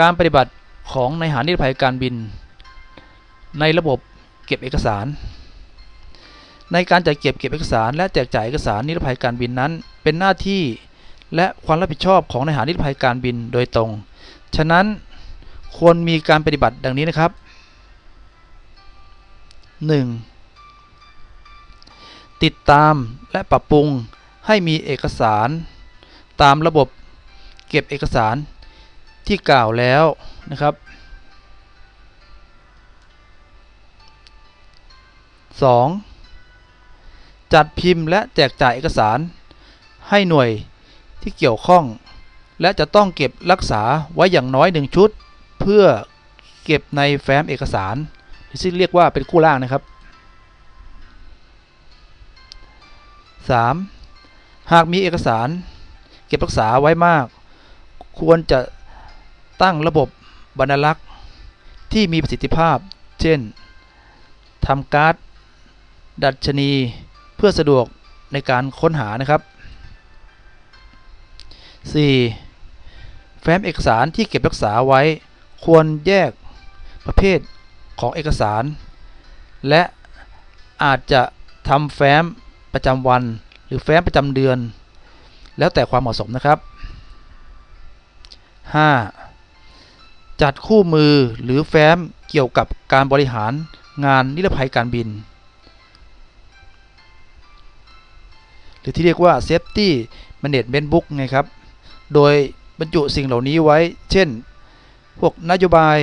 การปฏิบัติของนายหารนิรภัยการบิน ในระบบเก็บเอกสาร ในการจัดเก็บเก็บเอกสาร และแจกจ่ายเอกสารนิรภัยการบินนั้น เป็นหน้าที่และความรับผิดชอบของนายหารนิรภัยการบินโดยตรง ฉะนั้นควรมีการปฏิบัติดังนี้นะครับ 1. ติดตามและปรับปรุงให้มีเอกสาร ตามระบบเก็บเอกสาร ที่กล่าวแล้วนะครับ 2. จัดพิมพ์และแจกจ่ายเอกสารให้หน่วยที่เกี่ยวข้อง และจะต้องเก็บรักษาไว้อย่างน้อยหนึ่งชุด เพื่อเก็บในแฟ้มเอกสารที่เรียกว่าเป็นคู่ล่างนะครับ 3. หากมีเอกสาร เก็บรักษาไว้มาก ควรจะ ตั้งระบบบรรลักษ์ที่มีประสิทธิภาพ เช่นทำการ์ดดัชนีเพื่อสะดวกในการค้นหานะครับ 4. แฟ้มเอกสารที่เก็บรักษาไว้ ควรแยกประเภทของเอกสาร และอาจจะทำแฟ้มประจำวัน หรือแฟ้มประจำเดือน แล้วแต่ความเหมาะสมนะครับ 5. จัดคู่มือหรือแฟ้มเกี่ยวกับการบริหารงานนิรภัยการบิน หรือที่เรียกว่า Safety Management Book ไงครับ โดยบรรจุสิ่งเหล่านี้ไว้ เช่น พวกนโยบาย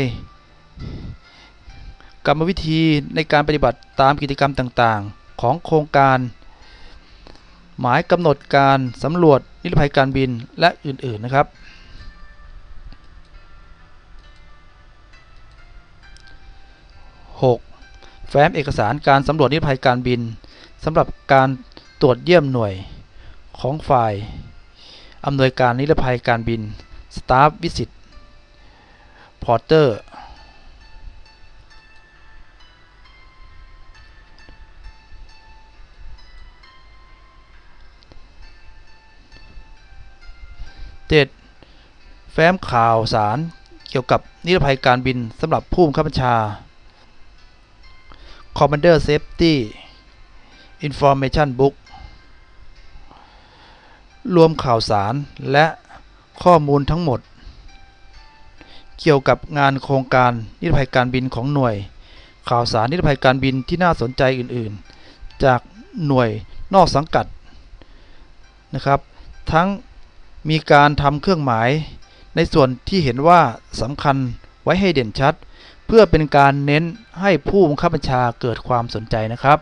กรรมวิธีในการปฏิบัติตามกิจกรรมต่างๆ ของโครงการ หมายกำหนดการสำรวจนิรภัยการบินและอื่นๆนะครับ 6. แฟ้มเอกสารการสำรวจนิรภัยการบินสำหรับการตรวจเยี่ยมหน่วยของฝ่ายอำนวยการนิรภัยการบิน Staff Visit Porter 7. แฟ้มข่าวสารเกี่ยวกับนิรภัยการบินสำหรับผู้บังคับบัญชา Commander Safety Information Book รวมข่าวสารและข้อมูลทั้งหมด เกี่ยวกับงานโครงการนิรภัยการบินของหน่วย ข่าวสารนิรภัยการบินที่น่าสนใจอื่นๆ จากหน่วยนอกสังกัดนะครับ ทั้งมีการทำเครื่องหมายในส่วนที่เห็นว่าสำคัญไว้ให้เด่นชัด เพื่อเป็นการเน้นให้ผู้บังคับบัญชาเกิดความสนใจนะครับ